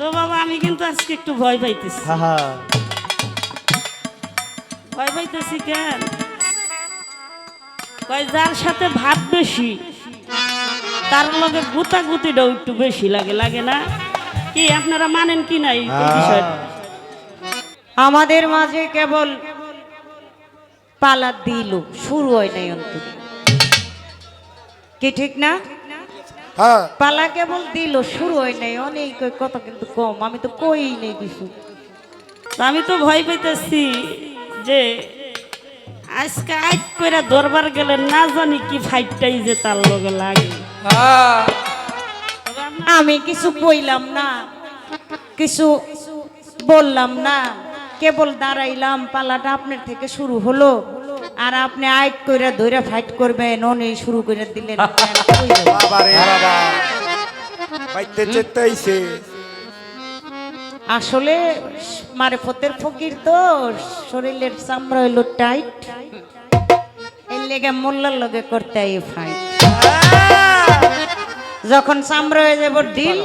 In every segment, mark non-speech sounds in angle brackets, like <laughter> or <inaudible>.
তো বাবা আমি কিন্তু আজকে একটু ভয় পাইতেছি। হা হা। ভয় পাইতেছি কেন? কয় যার সাথে ভাত বেশি তার লগে গুতা গুতিটাও একটু বেশি লাগে লাগে না? কি আপনারা মানেন কি নাই আমাদের মাঝে কেবল পালা দিল শুরু হয় নাই অন্তত কি ঠিক না? হ্যাঁ। পালা কেবল দিল শুরু হয় নাই অনেক কথা কিন্তু কম আমি তো কই নেই কিছু। আমি তো ভয় পাইতেছি যে আজকে আইট করে দরবার গেলে না জানি কি ফাইটটাই যে তার লগে লাগে। আমি কিছু কইলাম না কিছু বললাম না কেবল দাঁড়াইলাম পালাটা আপনার থেকে শুরু হলো। আর আপনি আইট কইরা ধইরা ফাইট করবেন অনে শুরু করে দিলেন। আসলে মারে ফতের ফকির তো শরীরের চামড়া হইল টাইট। এর লেগে মোল্লার লগে করতে এই ফাইট। যখন চামড়া হয়ে যাব ডিল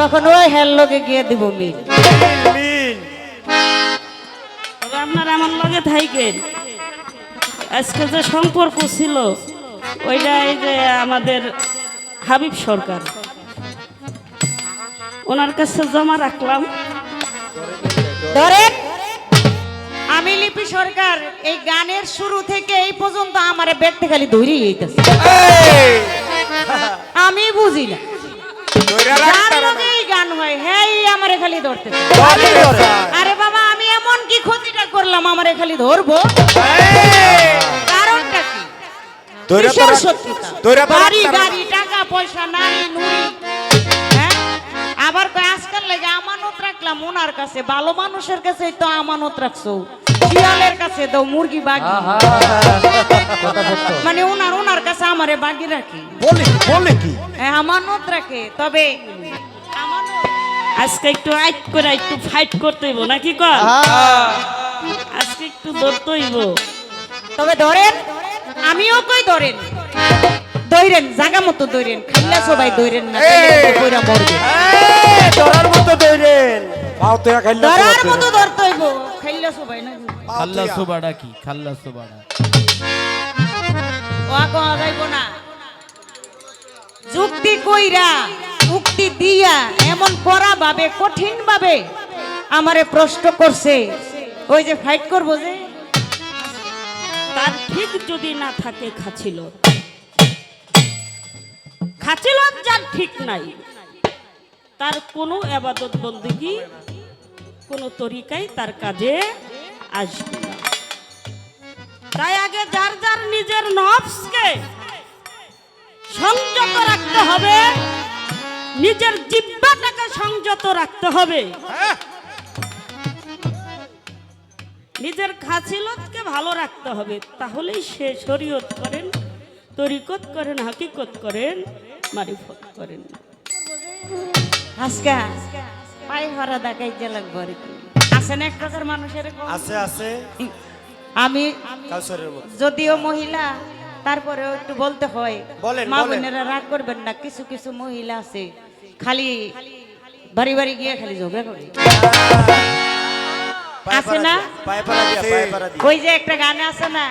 তখন ওই হেল লগে গিয়ে দিব মিল। আপনার আমার লগে থাইকেন। আজকে যে সম্পর্ক ছিল ওইটা এই যে আমাদের হাবিব সরকার। ওনার কাছে জমা রাখলাম। ধরেন আমি লিপি সরকার এই গানের শুরু থেকে এই পর্যন্ত আমার ব্যক্তি খালি ধরি আমি বুঝি না। গান হয় হ্যাঁ আমারে খালি ধরতেছে। বালি ধরে আরে বাবা আমি এমন কি ক্ষতিটা করলাম আমারে খালি ধরবো? কিসের শত্রুতা? বাড়ি গাড়ি টাকা পয়সা নারী নুরি হ্যাঁ? আবার কয় আজকাল লেগে আমানত রাখলাম ওনার কাছে ভালো মানুষের কাছে তো আমানত রাখছো। শিয়ালের কাছে দাও মুরগি বাগি। মানে ওনার ওনার কাছে আমারে বাগি রাখি। বলে বলে কি? হ্যাঁ, আমানত রাখে। তবে আজকে একটু আইট করে একটু ফাইট করতে হইব নাকি কর আজকে একটু ধরতে হইব। তবে ধরেন আমিও কই ধরেন? দইরেন জাগা মতো দইরেন খাইলা সবাই দইরেন না কইরা মরবে। ধরার মতো দইরেন পাও তো খাইলে ধরার মতো ধরতে হইব খাইলা সবাই না খাল্লা সোবাড়া কি? খাল্লা সোবাড়া। ও কোয়া যাইব না। যুক্তি কইরা উক্তি দিয়া এমন করা ভাবে কঠিন ভাবে আমারে প্রশ্ন করছে। ওই যে ফাইট করব যে। ঠিক যদি না থাকে খাছিল খাছিল যার ঠিক নাই। তার কোনো আবাদত বন্দিগি কোনো তরিকাই তার কাজে আসবে না। তাই আগে যার যার নিজের নফসকে সংযত রাখতে হবে, নিজের জিব্বাটাকে সংযত রাখতে হবে। নিজের খাসিলতকে ভালো রাখতে হবে তাহলেই সে শরীয়ত করেন তরিকত করেন হাকিকত করেন মারিফত করেন। আজকা পায়ে ভরা দেখাই যে লাগবো আর কি। আছে না এক প্রকার মানুষের আছে আছে। আমি যদিও মহিলা তারপরেও একটু বলতে হয় মা বোনেরা রাগ করবেন না কিছু কিছু মহিলা আছে খালি বাড়ি বাড়ি গিয়ে খালি ঝগড়া করে। আছে না? ওই যে একটা গান আছে না?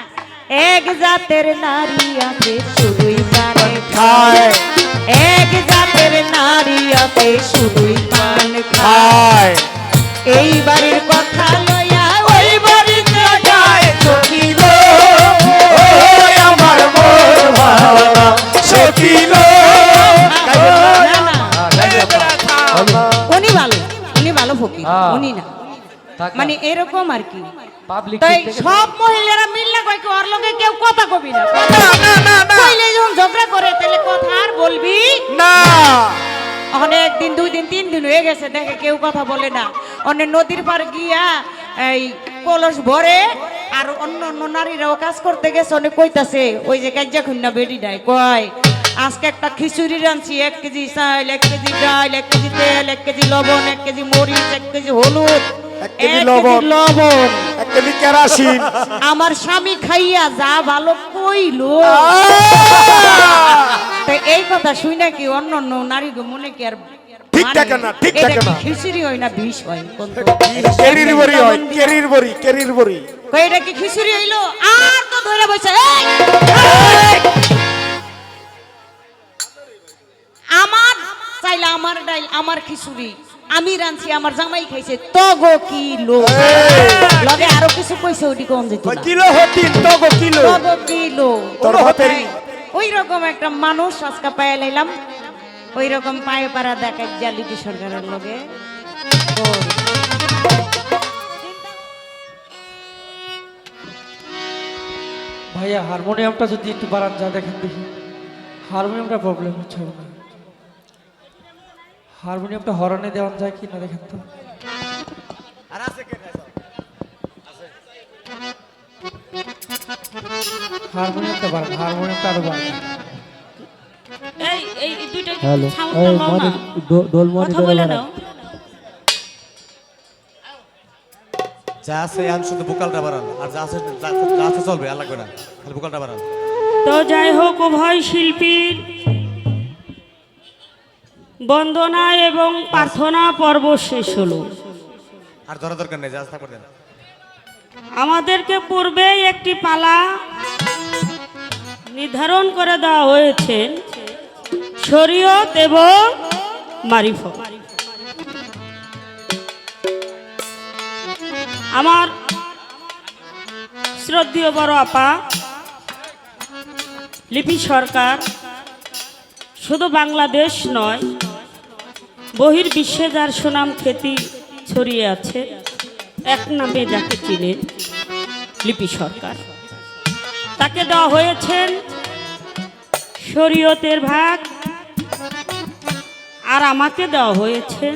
এক জাতের নারী আছে শুধুই পান খায়। এক জাতের নারী আছে শুধুই পান খায়। এই বাড়ির কথা লইয়া ওই বাড়িতে যায় ওই আমার মন ভালা উনি ভালো উনি ভালো ফকির হ্যাঁ। উনি না। মানে এরকম আর কি। তাই সব মহিলারা মিললে কয় ওর লগে কেউ কথা কবি না। না না না কইলে যখন ঝগড়া করে তাহলে কথা আর বলবি? না। অনেক দিন দুই দিন তিন দিন হয়ে গেছে দেখে কেউ কথা বলে না। অনেক নদীর পার গিয়া এই কলস ভরে আর অন্য অন্য নারীরাও কাজ করতে গেছে অনেক কইতাছে ওই যে কাজ্যা খুন্না বেড়ি নাই কয় আজকে একটা খিচুড়ি রাঁধছি এক কেজি চাল এক কেজি ডাল এক কেজি তেল এক কেজি লবণ এক কেজি মরিচ এক কেজি হলুদ। এক কেজি লবণ। লবণ। এক কেজি কেরাসিন। আমার স্বামী খাইয়া যা ভালো কইলো। তো এই কথা শুই নাকি অন্য অন্য নারী গো মনে কি আর ঠিক মানে, থাকে না, ঠিক থাকে না। খিচুড়ি হয় না বিষ হয়? কোন কেরির বড়ি হয় কেরির বড়ি কেরির বড়ি। কই এটা কি খিচুড়ি হইল? আর তো ধরে বসে এই! আমার চাইলে আমার ডাইল আমার খিচুড়ি। আমি রাঁধছি আমার জামাই খাইছে। তগো কিলো। লগে আরও কিছু কইছে ওটি কোন যেত কিলো হতিন তগো কিলো। তগো কিলো। তোর হাতের- ওই রকম একটা মানুষ আজকে পায়ে লাইলাম। ওই রকম পায়ে পাড়া দেখায় জালিপি সরকারের লগে। ভাইয়া হারমোনিয়ামটা যদি একটু বাড়ান যা দেখেন দেখি। হারমোনিয়ামটা প্রবলেম হচ্ছে হয়। হারমোনিয়ামটা হরনে দেওয়া যায় কি না দেখেন তো। হারমোনিয়ামটা বাড়ান হারমোনিয়ামটা আরও বাড়ান। এই এই এই দুইটা সাউন্ডটা এই না। ডোল বলে নাও। যা আছে শুধু বোকালটা বাড়ান। আর যা আছে যা- যা আছে চলবে খালি বোকালটা বাড়ান। তো যাই হোক উভয় শিল্পীর বন্দনা এবং প্রার্থনা পর্ব শেষ হলো। আর ধরা দরকার নেই যা থাকবে দেন। আমাদেরকে পূর্বে একটি পালা নির্ধারণ করে দেওয়া হয়েছে শরীয়ত এবং মারিফত। আমার শ্রদ্ধীয় বড় আপা লিপি সরকার শুধু বাংলাদেশ নয় বহির বিশ্বে যার সুনাম খ্যাতি ছড়িয়ে আছে এক নামে যাকে চিনেন লিপি সরকার। তাকে দেওয়া হয়েছেন শরীয়তের ভাগ আর আমাকে দেওয়া হয়েছেন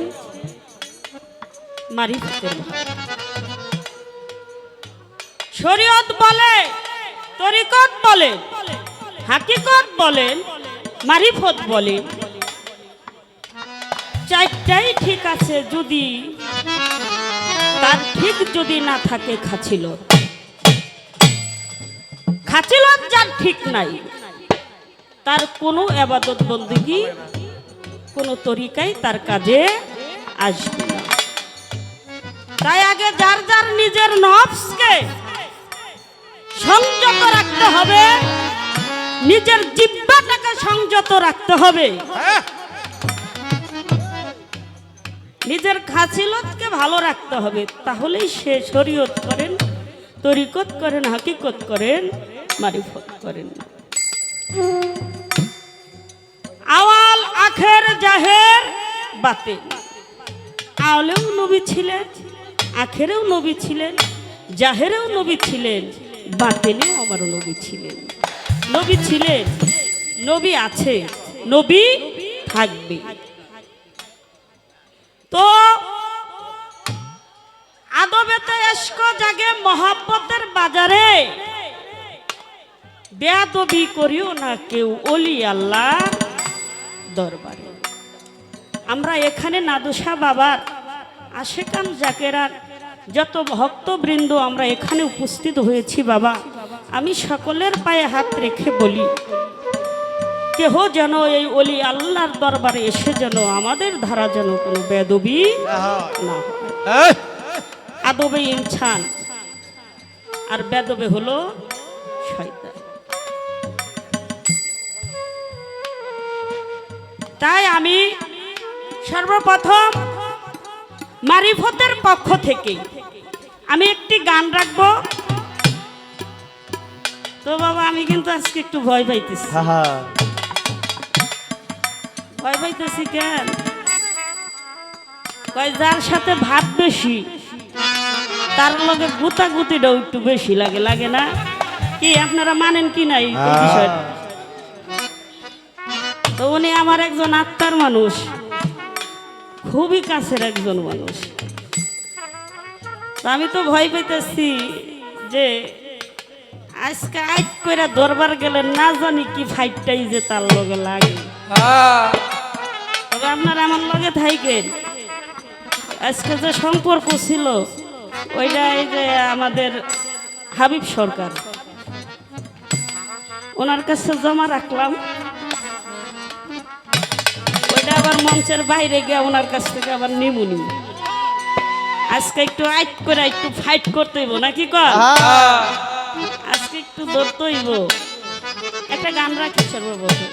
শরীয়ত বলে, তরিকত বলে, হাকিকত বলেন মারিফত বলেন চারটাই ঠিক আছে যদি, তার ঠিক যদি না থাকে খাচিলত খাচিলত যার ঠিক নাই, তার কোনো আবাদত বন্দিগি, কোনো তরিকাই তার কাজে আসবে না। তাই আগে যার যার নিজের নফসকে সংযত রাখতে হবে, নিজের জিব্বাটাকে সংযত রাখতে হবে। নিজের খাসিলতকে ভালো রাখতে হবে, তাহলেই সে শরীয়ত করেন, তরিকত করেন, হাকিকত করেন, মারিফত করেন। আওয়াল আখের জাহের বাতে আওলেও নবী ছিলেন, আখেরেও নবী ছিলেন, জাহেরেও নবী ছিলেন বাতেনেও আমার নবী ছিলেন। নবী ছিলেন, নবী আছে, নবী থাকবে। মহাব্বতের বাজারে। বেয়াদবি করিও না কেউ অলি আল্লাহ দরবারে। আমরা এখানে নাদুসা বাবার আশেকান জাকেরার যত ভক্তবৃন্দ আমরা এখানে উপস্থিত হয়েছি বাবা। আমি সকলের পায়ে হাত রেখে বলি কেহ যেন এই অলি আল্লাহর দরবারে এসে যেন আমাদের ধারা যেন কোনো বেদবি না হয়। আদবে ইনসান। আর বেদবে হলো শয়তান। তাই আমি সর্বপ্রথম মারিফতের পক্ষ থেকে আমি একটি গান রাখব। তো বাবা আমি কিন্তু আজকে একটু ভয় পাইতেছি। ভয় পাইতেছি কেন? কয় যার সাথে ভাত বেশি তার লগে গুতা গুতিটাও একটু বেশি লাগে লাগে না? কি আপনারা মানেন কি নাই বিষয়টা? তো উনি আমার একজন আত্মার মানুষ খুবই কাছের একজন মানুষ। আমি তো ভয় পেতেছি যে আজকে আইট করে দরবার গেলে না জানি কি ফাইটটাই যে তার লগে লাগে। তবে আপনারা আমার লগে থাইকেন। আজকে যে সম্পর্ক ছিল ওইটা এই যে আমাদের হাবিব সরকার। ওনার কাছে জমা রাখলাম। ওইটা আবার মঞ্চের বাইরে গিয়ে ওনার কাছ থেকে আবার নিমুনি আজকে একটু আইট করে একটু ফাইট করতে হইব নাকি কর আজকে একটু ধরতে হইব। একটা গান রাখি সর্বপ্রথম।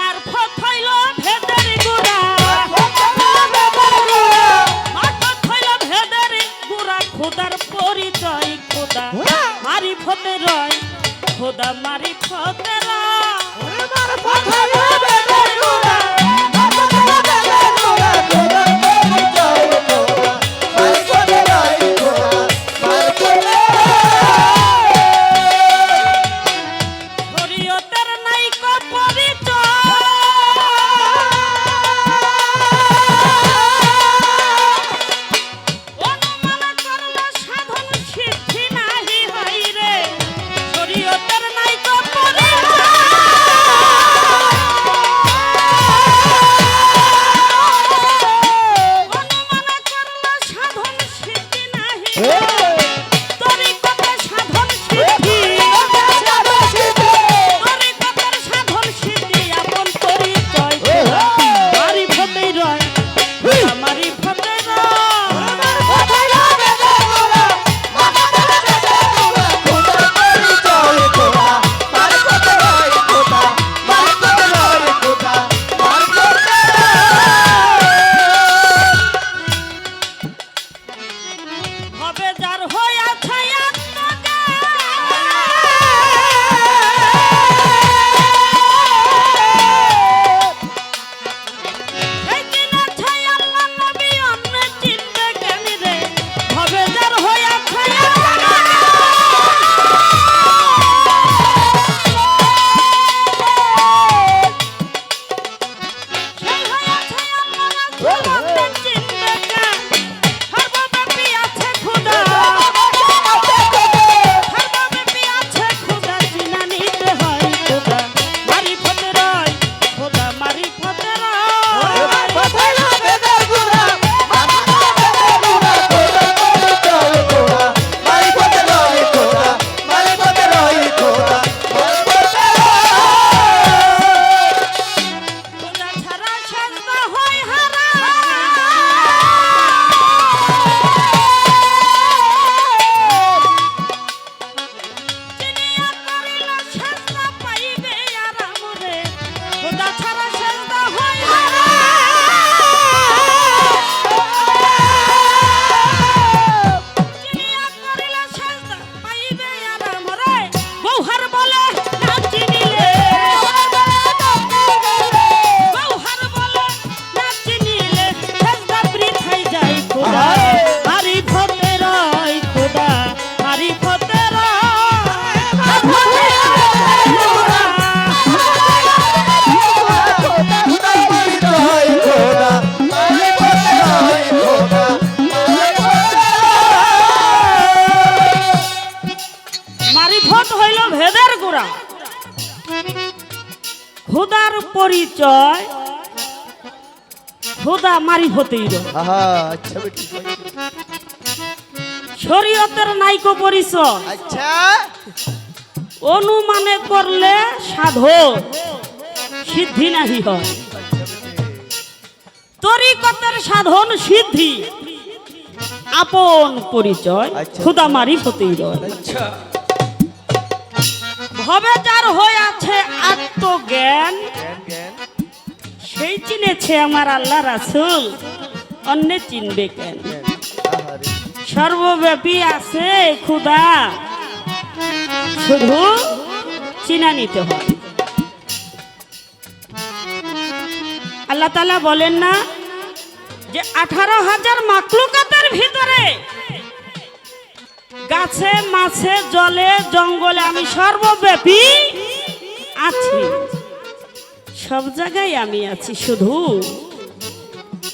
মারফত হইল ভেদের গুড়া। মারফত হইল ভেদের গুড়া। খোদার পরিচয় খোদা। মারি ফতে রয় খোদা মারি ফতে শরীয়তের রয় আচ্ছা বেটি শরীয়তের নাইকো পরিচয়। আচ্ছা। অনুমানে করলে সাধো। সিদ্ধি নাহি হয়। তরিকতের সাধন সিদ্ধি। আপন পরিচয়। আচ্ছা। খুদা মারি হতেই রয় ভবে যার হয়ে আছে আত্মজ্ঞান। সেই চিনেছে আমার আল্লাহ রাসুল। অন্য চিনবে কেন? সর্বব্যাপী আছে খুদা। শুধু চিনা নিতে হয় আল্লাহ তালা বলেন না যে আঠারো হাজার মাকলুকাতের ভিতরে গাছে, মাছে, জলে, জঙ্গলে আমি সর্বব্যাপী আছি। সব জায়গায় আমি আছি, শুধু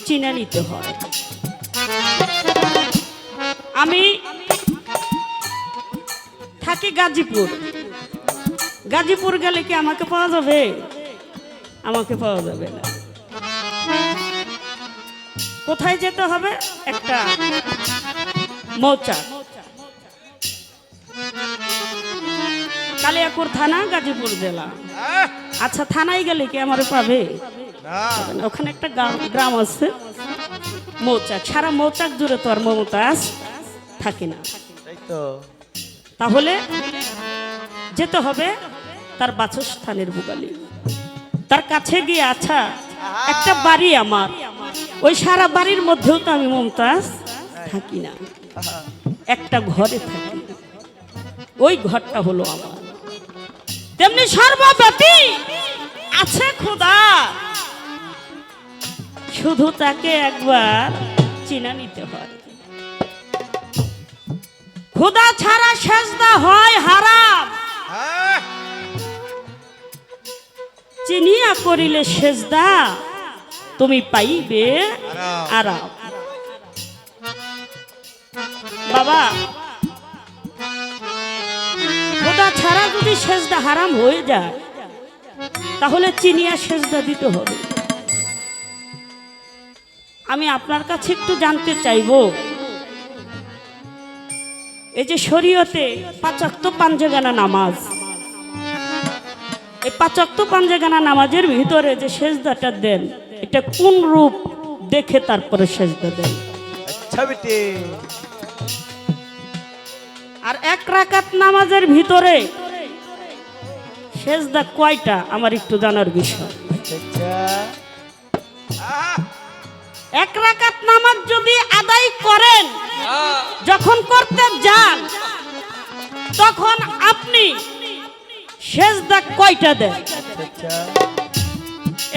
চিনা নিতে হয়। আমি থাকি গাজীপুর। গাজীপুর গেলে কি আমাকে পাওয়া যাবে? আমাকে পাওয়া যাবে না। কোথায় যেতে হবে? একটা মৌচাক। কালিয়াকুর থানা, গাজীপুর জেলা। আচ্ছা থানায় গেলে কি আমার পাবে। ওখানে একটা গ্রাম- গ্রাম আছে। মৌচাক। সারা মৌচাক জুড়ে তো আর মমতাজ থাকে না। তাহলে যেতে হবে তার বাসস্থানের বুগালি। তার কাছে গিয়ে আচ্ছা একটা বাড়ি আমার। ওই সারা বাড়ির মধ্যেও তো আমি মমতাজ থাকি না। একটা ঘরে থাকি। ওই ঘরটা হলো আমার। তেমনি সর্বব্যাপী আছে খোদা। শুধু তাকে একবার চিনা নিতে হয়। খোদা ছাড়া সেজদা হয় হারাম। চিনিয়া করিলে সেজদা তুমি পাইবে আরাম। বাবা ছাড়া যদি সেজদা হারাম হয়ে যায়, তাহলে চিনিয়া সেজদা দিতে হবে। আমি আপনার কাছে একটু জানতে চাইব, এই যে শরীয়তে পাঁচক্ত পাঞ্জেগানা নামাজ, এই পাঁচক্ত পাঞ্জেগানা নামাজের ভিতরে যে সেজদাটা দেন, এটা কোন রূপ দেখে তারপরে সেজদা দেন? ছবিটি আর এক রাকাত নামাজের ভিতরে সেজদা কয়টা? আমার একটু জানার বিষয়। এক রাকাত নামাজ যদি আদায় করেন, যখন করতে যান, তখন আপনি সেজদা কয়টা দেন?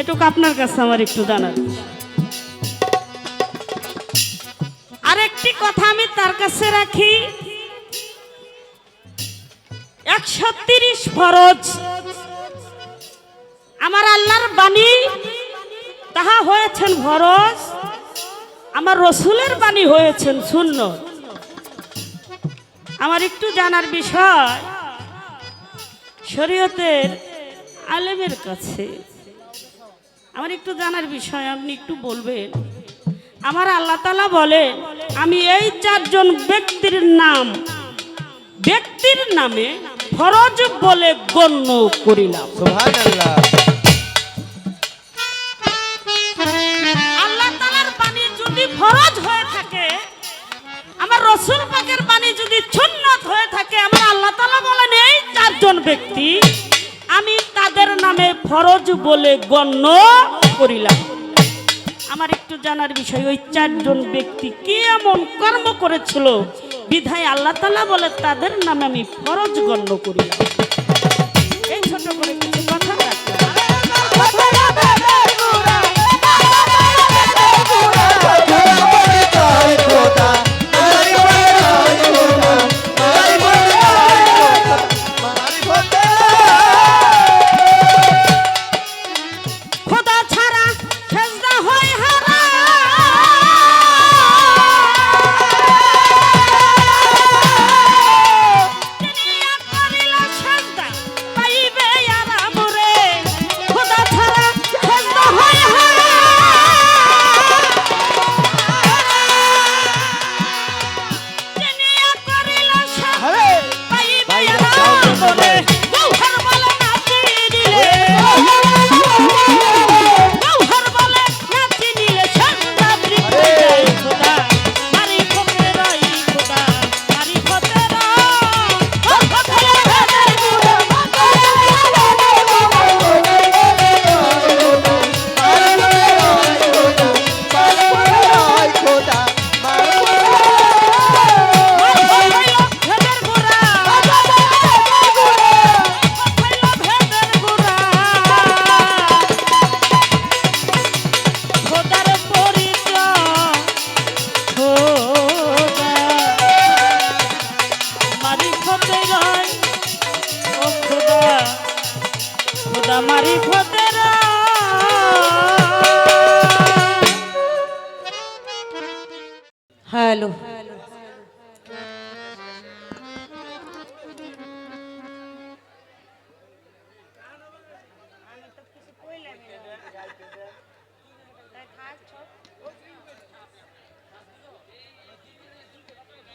এটুকু আপনার কাছে আমার একটু জানার। আরেকটি কথা আমি তার কাছে রাখি। একশো তিরিশ ফরজ। আমার আল্লাহর বাণী তাহা হয়েছেন ফরজ। আমার রসুলের বাণী হয়েছেন শূন্য আমার একটু জানার বিষয়, শরীয়তের আলেমের কাছে। আমার একটু জানার বিষয়, আপনি একটু বলবেন। আমার আল্লাহ তালা বলে আমি এই চারজন ব্যক্তির নাম, ব্যক্তির নামে ফরজ বলে গণ্য করিলাম। সুবহানাল্লাহ। আল্লাহ তালার বাণী যদি ফরজ হয়ে থাকে আমার রসুল পাকের বাণী যদি সুন্নত হয়ে থাকে আমার আল্লাহ তালা বলেন এই চারজন ব্যক্তি আমি তাদের নামে ফরজ বলে গণ্য করিলাম। আমার একটু জানার বিষয় ওই চারজন ব্যক্তি কি এমন কর্ম করেছিল বিধায় আল্লাহ তালা বলে তাদের নামে আমি ফরজ গণ্য করি এই ছোট করে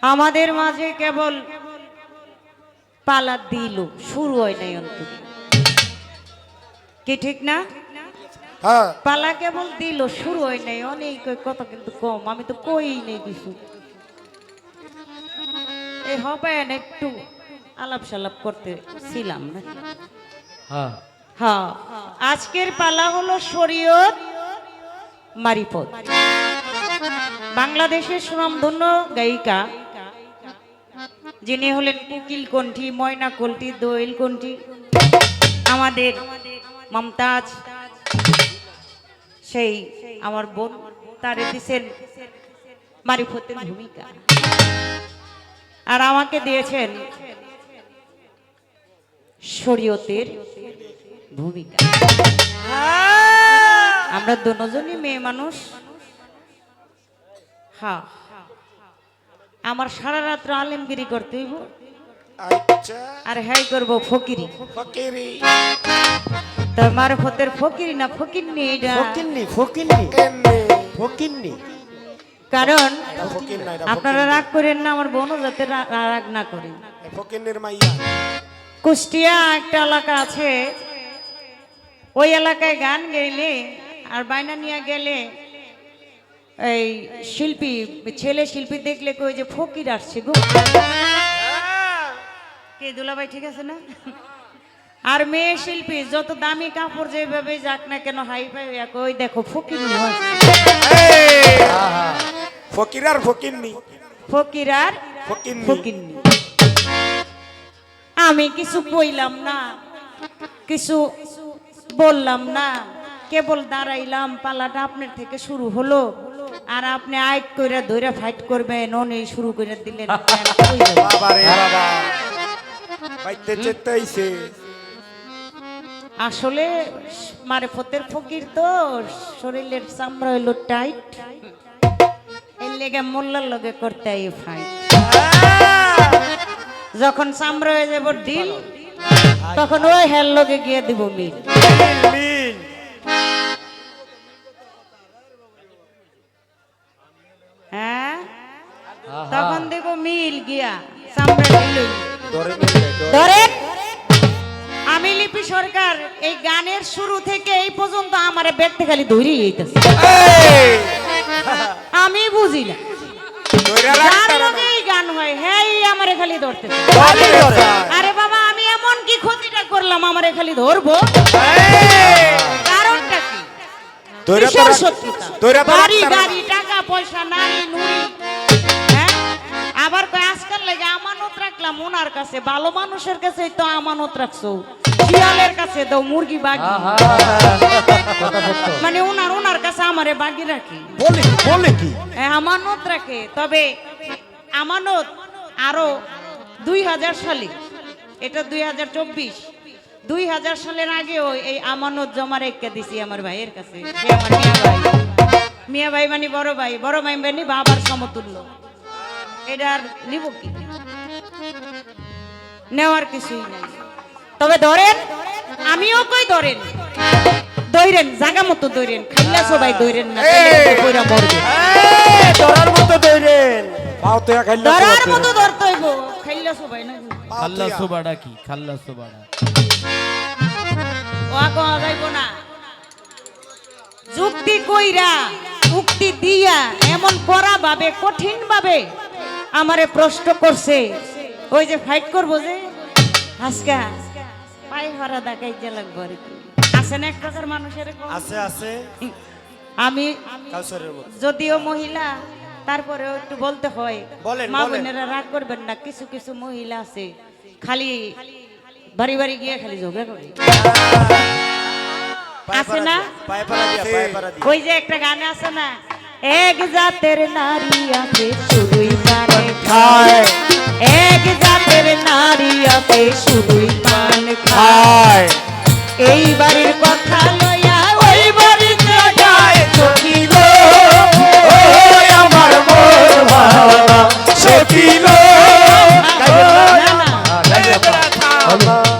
আমাদের মাঝে কেবল পালা দিল শুরু হয় নাই অন্তত কি ঠিক না? হ্যাঁ। পালা কেবল দিল শুরু হয় নাই অনেক কথা কিন্তু কম আমি তো কই নেই কিছু। এই হবে না একটু আলাপ সালাপ করতে ছিলাম না? হ্যাঁ। হ্যাঁ আজকের পালা হলো শরীয়ত মারিফত বাংলাদেশের সুনামধন্য গায়িকা যিনি হলেন কুকিল কণ্ঠী, ময়না কণ্ঠী, দোয়েল কণ্ঠী, আমাদের মমতাজ, সেই আমার বোন, তারে দিছেন মারিফতের ভূমিকা। আর আমাকে দিয়েছেন শরীয়তের ভূমিকা। আমরা দুজনই মেয়ে মানুষ। হ্যাঁ। আমার সারা রাত্র আলেমগিরি করতে হইব। আচ্ছা। আর হ্যাই করব ফকিরি। ফকিরি। তো মারফতের ফকিরি না ফকির নেই এটা? ফকিন্নি কেনে ফকিন্নি। কারণ আপনারা রাগ করেন না আমার বোনও যাতে রা- রাগ না মাইয়া। কুষ্টিয়া একটা এলাকা আছে। ওই এলাকায় গান গেলে আর বাইনা নিয়ে গেলে এই শিল্পী ছেলে শিল্পী দেখলে কই যে ফকির আসছে গো। কে দুলাভাই ঠিক আছে না? আর মেয়ে শিল্পী যত দামি কাপড় যেভাবে যাক না কেন হাই ফাই ওই দেখো ফকির ফকির আর ফকির নি। ফকির আর ফকিন্নি। ফকিন্নি আমি কিছু কইলাম না কিছু বললাম না। কেবল দাঁড়াইলাম পালাটা আপনার থেকে শুরু হলো। আর আপনি আইট কইরা ধইরা ফাইট করবেন অনেক শুরু করে দিলেন। কেন কইলেন? বাবা রে বাবা বাইতে চেতাইছে আসলে মারেফতের ফকির তো শরীরের চামড়া হইল টাইট। এর লেগে মোল্লার লগে করতে আই ফাইট। যখন চামড়া হয়ে যাব ডিল তখন ওই হেল লগে গিয়ে দিব মিল। মিল গিয়া ধরেন আমি লিপি সরকার এই গানের শুরু থেকে এই পর্যন্ত আমার ব্যক্তি খালি এইতেছে আমি বুঝি না। গান হয় হ্যাঁ আমারে খালি আরে বাবা আমি এমন কি ক্ষতিটা করলাম আমারে খালি ধরবো? কারণটা কি? শত্রুতা বাড়ি গাড়ি টাকা পয়সা নুরি লাগে আমানত রাখলাম ওনার কাছে। ভালো মানুষের কাছে তো আমানত রাখছো। শিয়ালের কাছে দাও মুরগি বাগি। মানে ওনার ওনার কাছে আমারে বাগি রাখি। বলে বলে কি? আমানত রাখে। তবে আমানত আরও দুই হাজার সালে এটা দুই হাজার চব্বিশ দুই হাজার সালের আগেও এই আমানত জমা রেখে দিছি আমার ভাইয়ের কাছে। মিয়া ভাই মিয়া ভাই মানে বড় ভাই বড় ভাই মানে বাবার সমতুল্য। এটা আর নিব কি? নেওয়ার কিছুই নাই। তবে ধরেন আমিও কই ধরেন? দইরেন জাগা মতো দইরেন খাইলা সবাই দইরেন না কইরা মরবে। ধরার মতো পাও তো খাইলা ধরার মতো ধরতে হইব খাইলা সবাই না খাল্লা সোবাড়া কি? খাল্লা সোবাড়া। ও আগো যাইব না। যুক্তি কইরা উক্তি দিয়া এমন করা ভাবে কঠিন ভাবে আমারে প্রশ্ন করছে। ওই যে ফাইট করব যে আজকা পায়ে হারা দেখাই যে লাগবো আর কি। আছে না এক প্রকার মানুষের আছে আছে। আমি যদিও মহিলা তারপরেও একটু বলতে হয়। মা। বোনেরা রাগ করবেন না কিছু কিছু মহিলা আছে। খালি বাড়ি বাড়ি গিয়ে খালি ঝগড়া করে। আছে না? ওই যে একটা গান আছে না এক জাতের নারী আছে শুধুই পান খায় এক জাতের নারী আছে শুধুই পান খায় এই বাড়ির কথা লইয়া ওই বাড়িতে যায় সখিল আমার মন ভালা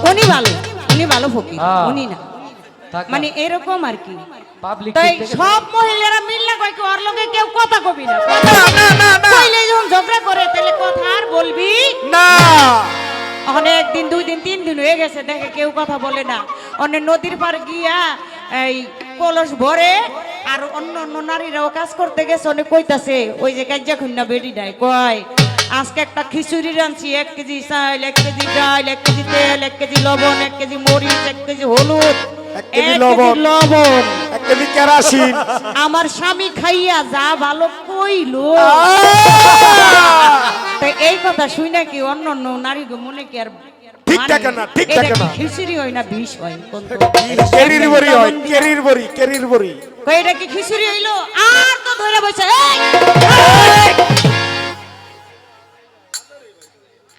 উনি ভালো উনি ভালো ফকির হ্যাঁ। উনি না মানে এরকম আর কি। তাই সব মহিলারা মিললে কয় কি ওর লগে কেউ কথা কবি না? কইলে যখন ঝগড়া করে তাহলে কথা আর বলবি? না। অনেক দিন দুই দিন তিন দিন হয়ে গেছে দেখে কেউ কথা বলে না। অনেক নদীর পার গিয়া এই কলস ভরে আর অন্য অন্য নারীরাও কাজ করতে গেছে অনেক কইতাছে ওই যে কাজ্যা খুন্না বেডি নাই কয় আজকে একটা খিচুড়ি রাঁধছি এক কেজি চাল এক কেজি ডাল এক কেজি তেল এক কেজি লবণ এক কেজি মরিচ এক কেজি হলুদ। কেজি লবণ। লবণ এক কেজি কেরাসিন <laughs> আমার স্বামী খাইয়া যা ভালো কইলো এই কথা শুই নাকি অন্য অন্য নারী গো মনে কি আর ঠিক? থাকে না, ঠিক এটা থাকে কি না। খিচুড়ি হয় না বিষ হয় কোন কেরির বড়ি হয় কেরির বড়ি কেরির বড়ি কই এটা কি খিচুড়ি হইল আর তো ধরে বসে এই! এই!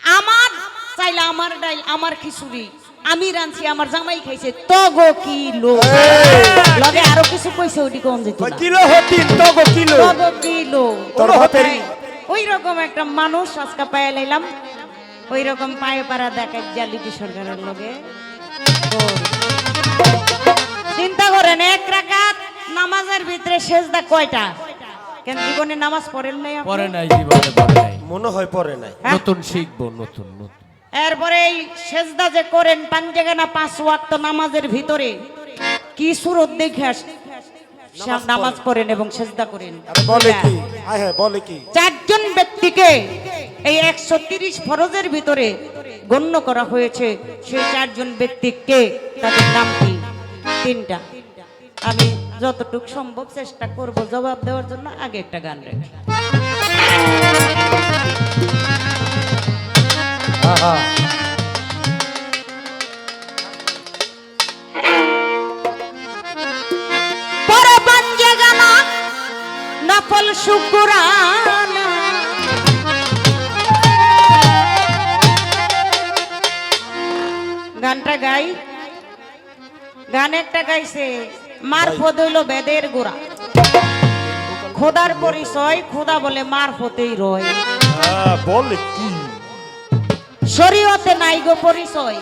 আমার চাইলে আমার ডাইল আমার খিচুড়ি আমি রাঁধছি আমার জামাই খাইছে। তগো কি লো লগে আরও কিছু কইছে ওটি কোন যেত কিলো হতিন তগো কিলো। তগো কি লো তোর হাতেরই। ওই রকম একটা মানুষ আজকে পায়ে লাইলাম। ওই রকম পায়ে পাড়া দেখায় জালিপি সরকারের লগে। চিন্তা করেন এক রাকাত নামাজের ভিতরে সেজদা কয়টা? কেন জীবনে নামাজ পড়েন নাই আপনি? পরে নাই জীবনে পরে নাই। মনে হয় পরে নাই। হ্যাঁ? নতুন শিখব নতুন নতুন। এরপরে এই সেজদা যে করেন পাঞ্জেগানা পাঁচ ওয়াক্ত নামাজের ভিতরে কি সুরত দেখে আস- নামাজ পড়েন এবং সেজদা করেন। বলে কি? হ্যাঁ। বলে কি? চারজন ব্যক্তিকে এই একশো তিরিশ ফরজের ভিতরে গণ্য করা হয়েছে। সেই চারজন ব্যক্তিকে তাদের নাম কি? তিনটা। আমি যতটুকু সম্ভব চেষ্টা করব জবাব দেওয়ার জন্য আগে একটা গান রেখে। গানা একটা গাইছে মারফত হইল বেদের গোড়া। খোদার পরিচয় খোদা বলে মারফতেই রয়। হ্যাঁ, বলে কি? শরীয়তে নাই গো পরিচয়।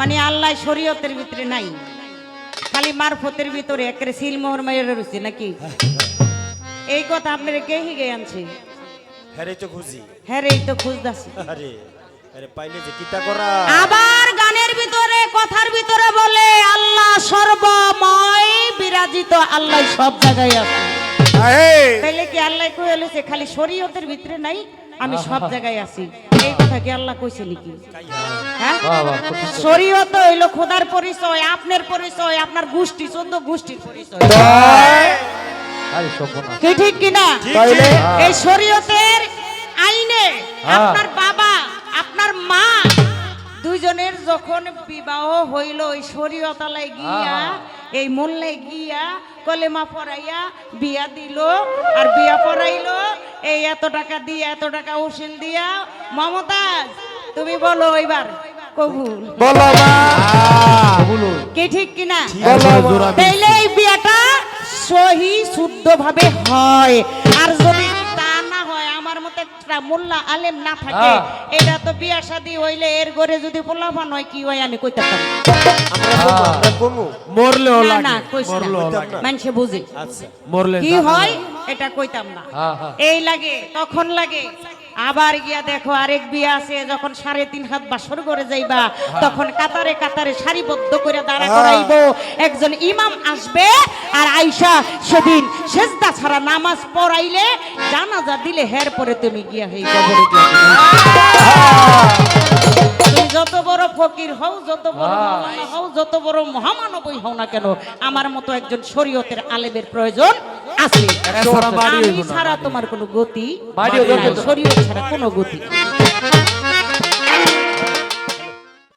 মানে আল্লাহ শরীয়তের ভিতরে নাই। খালি মারফতের ভিতরে একেবারে সিলমোহর মায়ের রয়েছে নাকি? এই কথা আপনারা কে হিগে আনছে? হ্যাঁ তো খুঁজি। হ্যাঁ এই তো খুঁজদাছি আরে আরে পাইলে যে কিতা করা? আবার গানের ভিতরে কথার ভিতরে বলে আল্লাহ সর্বময় বিরাজিত আল্লাহ সব জায়গায় আছে। তাইলে কি আল্লাহ কই এলেছে খালি শরীয়তের ভিতরে নাই? আমি সব জায়গায় আছি। এই কথা কি আল্লাহ কইছে নাকি? হ্যাঁ? বাহ বাহ শরীয়ত হইল খোদার পরিচয় আপনার পরিচয় আপনার গোষ্ঠী চোদ্দ গোষ্ঠীর পরিচয়। কি ঠিক কিনা? এই শরীয়তের আইনে হ্যাঁ। আপনার দুইজনের যখন বিবাহ হইল ওই শরীয়তালায় গিয়া এই মোল্লে গিয়া কলেমা পড়াইয়া বিয়া দিল আর বিয়া পড়াইলো এই এত টাকা দিয়া এত টাকা উসিল দিয়া মমতাজ তুমি বলো এবার কবুল। বলো কি ঠিক কিনা তাইলে এই বিয়াটা সহি শুদ্ধ ভাবে হয়। আর যদি একটা মোল্লা আলেম না থাকে হ্যাঁ। এটা তো বিয়া শাদি হইলে এর ঘরে যদি পোলাপান হয় কি হয় আমি কইতে পারি আমরা কমু, আমরা কমু মরলেও না না কইস না। মানুষে বুঝে। আচ্ছা। মরলে কি হয় এটা কইতাম না। হ্যাঁ, হ্যাঁ। এই লাগে তখন লাগে। আবার গিয়া দেখো আরেক বিয়ে আছে যখন সাড়ে তিন হাত বাসর করে যাইবা তখন কাতারে কাতারে সারিবদ্ধ করে দাঁড়া হ্যাঁ। করাইব একজন ইমাম আসবে আর আইসা সেদিন সেজদা ছাড়া নামাজ পড়াইলে জানাজা দিলে হের পরে তুমি গিয়া হয়ে দিবে। তুমি যত বড় ফকির হও যত বড়। হও যত বড় মহামানবই হও না কেন আমার মতো একজন শরীয়তের আলেমের প্রয়োজন আছে। আমি ছাড়া তোমার কোনো গতি শরীয়ত ছাড়া কোনো গতি।